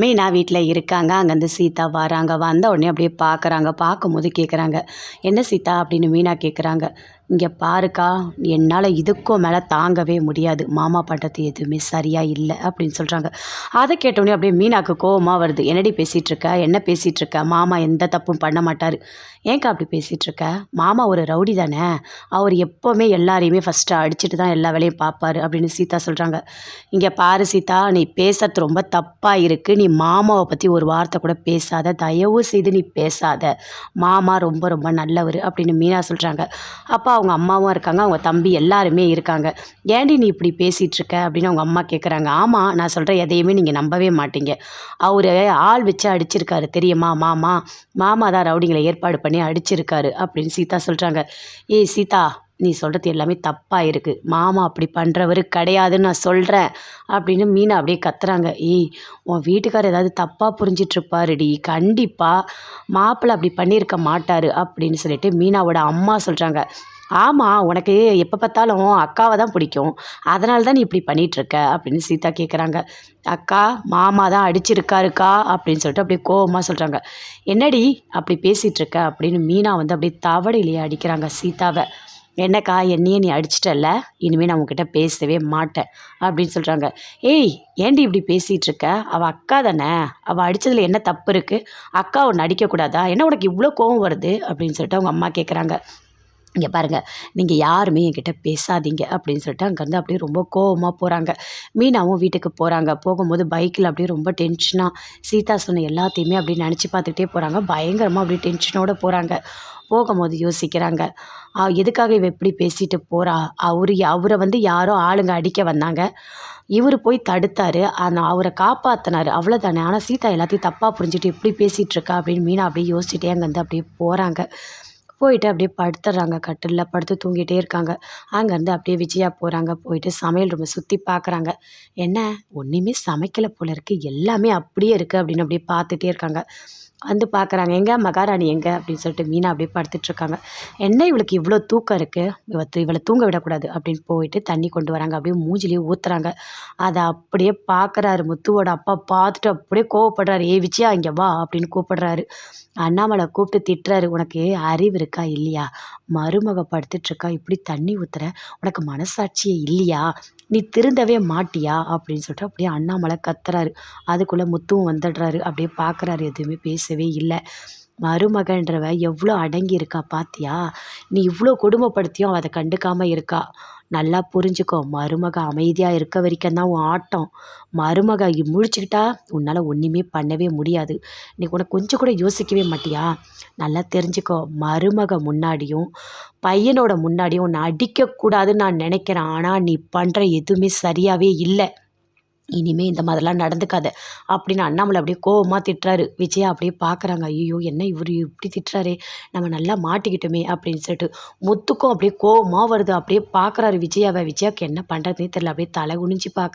மீனா வீட்டில் இருக்காங்க. அங்கேருந்து சீதா வராங்க. வந்த உடனே அப்படியே பார்க்குறாங்க பார்க்கும்போது கேட்குறாங்க என்ன சீதா? அப்படின்னு மீனா கேட்குறாங்க இங்கே பாருக்கா என்னால் இதுக்கும் மேலே தாங்கவே முடியாது. மாமா பண்ணுறது எதுவுமே சரியாக இல்லை அப்படின்னு சொல்கிறாங்க அதை கேட்டோடனே அப்படியே மீனாக்கு கோவமாக வருது. என்னடி பேசிகிட்டு இருக்க என்ன பேசிகிட்டு இருக்க மாமா எந்த தப்பும் பண்ண மாட்டார். ஏங்க்கா அப்படி பேசிகிட்டு இருக்க மாமா ஒரு ரவுடி தானே? அவர் எப்போவுமே எல்லாரையுமே ஃபஸ்ட்டு அடிச்சுட்டு தான் எல்லா வேலையும் பார்ப்பாரு அப்படின்னு சீதா சொல்கிறாங்க இங்கே பாரு சீதா நீ பேசுறது ரொம்ப தப்பாக இருக்குது நீ மாமாவை பற்றி ஒரு வார்த்தை கூட பேசாத. தயவு செய்து நீ பேசாத. மாமா ரொம்ப ரொம்ப நல்லவர் அப்படின்னு மீனா சொல்கிறாங்க அப்பா அவங்க அம்மாவும் இருக்காங்க அவங்க தம்பி எல்லாருமே இருக்காங்க. ஏண்டி நீ இப்படி பேசிகிட்டு இருக்க அப்படின்னு அவங்க அம்மா கேட்குறாங்க ஆமாம் நான் சொல்கிறேன் எதையுமே நீங்கள் நம்பவே மாட்டீங்க. அவர் ஆள் வச்சு அடிச்சிருக்காரு தெரியுமா? மாமா மாமா தான் ரவுடிங்களை ஏற்பாடு பண்ணி அடிச்சிருக்காரு அப்படின்னு சீதா சொல்கிறாங்க ஏய் சீதா நீ சொல்கிறது எல்லாமே தப்பாக இருக்குது மாமா அப்படி பண்ணுறவர் கிடையாதுன்னு நான் சொல்கிறேன் அப்படின்னு மீனா அப்படியே கத்துறாங்க. ஏய் உன் வீட்டுக்காரர் ஏதாவது தப்பாக புரிஞ்சிட்ருப்பாருடி. கண்டிப்பாக மாப்பிள்ளை அப்படி பண்ணியிருக்க மாட்டார் அப்படின்னு சொல்லிட்டு மீனாவோட அம்மா சொல்கிறாங்க ஆமாம் உனக்கு எப்போ பார்த்தாலும் அக்காவை தான் பிடிக்கும். அதனால தான் நீ இப்படி பண்ணிகிட்ருக்க அப்படின்னு சீதா கேட்குறாங்க அக்கா மாமா தான் அடிச்சிருக்காருக்கா அப்படின்னு சொல்லிட்டு அப்படியே கோவமாக சொல்கிறாங்க என்னடி அப்படி பேசிகிட்ருக்க அப்படின்னு மீனா வந்து அப்படியே தவடையிலேயே அடிக்கிறாங்க சீதாவை. என்னக்கா என்னையே நீ அடிச்சிட்டல்ல? இனிமேல் நான் உங்ககிட்ட பேசவே மாட்டேன் அப்படின்னு சொல்கிறாங்க ஏய் ஏண்டி இப்படி பேசிகிட்டு இருக்க? அவள் அக்கா தானே? அவள் அடித்ததில் என்ன தப்பு இருக்குது அக்கா ஒன்று அடிக்கக்கூடாதா? என்ன உனக்கு இவ்வளோ கோவம் வருது? அப்படின்னு சொல்லிட்டு அவங்க அம்மா கேட்குறாங்க இங்கே பாருங்கள் நீங்கள் யாருமே என்கிட்ட பேசாதீங்க அப்படின்னு சொல்லிட்டு அங்கேருந்து அப்படியே ரொம்ப கோவமாக போகிறாங்க மீனாவும் வீட்டுக்கு போகிறாங்க போகும்போது பைக்கில் அப்படியே ரொம்ப டென்ஷனாக சீதா சொன்ன எல்லாத்தையுமே அப்படியே நினச்சி பார்த்துக்கிட்டே போகிறாங்க பயங்கரமாக அப்படியே டென்ஷனோடு போகிறாங்க போகும்போது யோசிக்கிறாங்க எதுக்காக இவ எப்படி பேசிட்டு போகிறா அவர் அவரை வந்து யாரோ ஆளுங்க அடிக்க வந்தாங்க. இவர் போய் தடுத்தார். ஆனால் அவரை காப்பாற்றினார் அவ்வளோதானே ஆனால் சீதா எல்லாத்தையும் தப்பாக புரிஞ்சுட்டு எப்படி பேசிகிட்டு இருக்கா? அப்படின்னு மீனா அப்படியே யோசிச்சுட்டே அங்கேருந்து அப்படியே போகிறாங்க போயிட்டு அப்படியே படுத்துடுறாங்க கட்டிலில் படுத்து தூங்கிட்டே இருக்காங்க. அங்கேருந்து அப்படியே விஜயா போகிறாங்க போயிட்டு சமையல் ரூமை சுற்றி பார்க்குறாங்க என்ன? ஒன்றுமே சமைக்கலை போல இருக்குது எல்லாமே அப்படியே இருக்குது அப்படின்னு அப்படியே பார்த்துட்டே இருக்காங்க. வந்து பார்க்குறாங்க எங்கே? மகாராணி எங்கே? அப்படின்னு சொல்லிட்டு மீனா அப்படியே படுத்துட்ருக்காங்க. என்ன இவளுக்கு இவ்வளோ தூக்கம் இருக்குது இவத்து இவளை தூங்க விடக்கூடாது. அப்படின்னு போயிட்டு தண்ணி கொண்டு வராங்க. அப்படியே மூஞ்சிலேயே ஊற்றுறாங்க அதை அப்படியே பார்க்குறாரு முத்துவோட அப்பா. பார்த்துட்டு அப்படியே கோவப்படுறாரு. ஏ விச்சியா இங்கே வா. அப்படின்னு கூப்பிடுறாரு. அண்ணாமலை கூப்பிட்டு திட்டுறாரு. உனக்கு அறிவு இருக்கா? இல்லையா? மருமக படுத்துட்ருக்கா. இப்படி தண்ணி ஊற்றுற உனக்கு மனசாட்சியே இல்லையா? நீ திருந்தவே மாட்டியா? அப்படின்னு சொல்லிட்டு அப்படியே அண்ணாமலை கத்துறாரு. அதுக்குள்ளே முத்துவும் வந்துடுறாரு. அப்படியே பார்க்குறாரு எதுவுமே பேசவே இல்லை. மருமகன்றவ எவ்வளோ அடங்கி இருக்கா பாத்தியா? நீ இவ்வளோ கொடுமைப்படுத்தியும் அதை கண்டுக்காமல் இருக்கா? நல்லா புரிஞ்சுக்கோ. மருமக அமைதியாக இருக்க வரைக்கும் தான் உன் ஆட்டம். மருமக முழிச்சுக்கிட்டா உன்னால் ஒன்றுமே பண்ணவே முடியாது. நீ உனக்கு கொஞ்சம் கூட யோசிக்கவே மாட்டியா? நல்லா தெரிஞ்சுக்கோ. மருமக முன்னாடியும் பையனோட முன்னாடியும் உன்னை அடிக்கக்கூடாதுன்னு நான் நினைக்கிறேன். ஆனால் நீ பண்ணுற எதுவுமே சரியாகவே இல்லை. இனிமேல் இந்த மாதிரிலாம் நடந்துக்காத. அப்படின்னு அண்ணாமலை அப்படியே கோவமாக திட்டுறாரு. விஜயா அப்படியே பார்க்குறாங்க ஐயோ என்ன இவர் இப்படி திட்டுறாரே? நம்ம நல்லா மாட்டிக்கிட்டோமே அப்படின்னு சொல்லிட்டு முத்துக்கும் அப்படியே கோவமாக வருது. அப்படியே பார்க்குறாரு விஜயாவை. விஜயாவுக்கு என்ன பண்ணுறதுனே தெரியல. அப்படியே தலை குனிஞ்சு பார்க்க